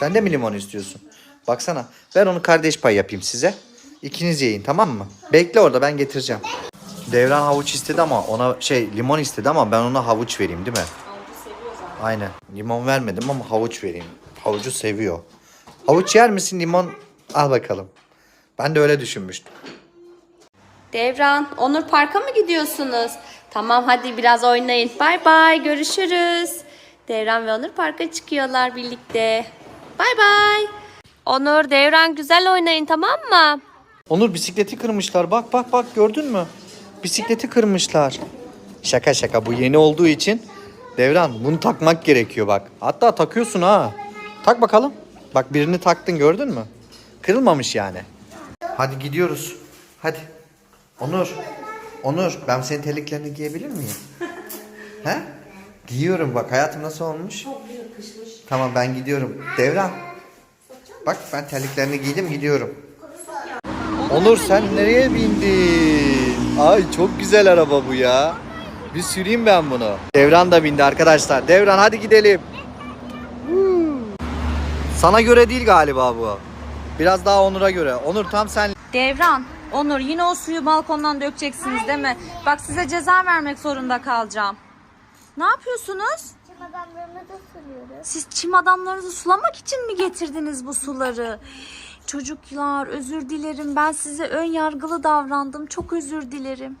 Sen de mi limon istiyorsun? Baksana. Ben onu kardeş pay yapayım size. İkiniz yiyin tamam mı? Bekle orada ben getireceğim. Devran havuç istedi ama ona şey limon istedi ama ben ona havuç vereyim değil mi? Aynen. Limon vermedim ama havuç vereyim. Havucu seviyor. Havuç yer misin limon? Al bakalım. Ben de öyle düşünmüştüm. Devran, Onur Park'a mı gidiyorsunuz? Tamam hadi biraz oynayın. Bay bay görüşürüz. Devran ve Onur Park'a çıkıyorlar birlikte. Bay bay. Onur, Devran güzel oynayın tamam mı? Onur bisikleti kırmışlar. Bak bak bak gördün mü? Bisikleti kırmışlar. Şaka şaka bu yeni olduğu için Devran bunu takmak gerekiyor bak. Hatta takıyorsun ha. Tak bakalım. Bak birini taktın gördün mü? Kırılmamış yani. Hadi gidiyoruz. Hadi. Onur. Onur ben senin terliklerini giyebilir miyim? He? Giyiyorum bak hayatım nasıl olmuş? Tamam ben gidiyorum. Devran. Bak ben terliklerini giydim gidiyorum. Onur sen nereye bindin? Ay çok güzel araba bu ya. Bir süreyim ben bunu. Devran da bindi arkadaşlar. Devran hadi gidelim. Sana göre değil galiba bu. Biraz daha Onur'a göre. Onur tam sen Devran, Onur yine o suyu balkondan dökeceksiniz değil mi? Bak size ceza vermek zorunda kalacağım. Ne yapıyorsunuz? Çim adamlarını da sürüyoruz. Siz çim adamlarınızı sulamak için mi getirdiniz bu suları? Çocuklar özür dilerim. Ben size ön yargılı davrandım. Çok özür dilerim.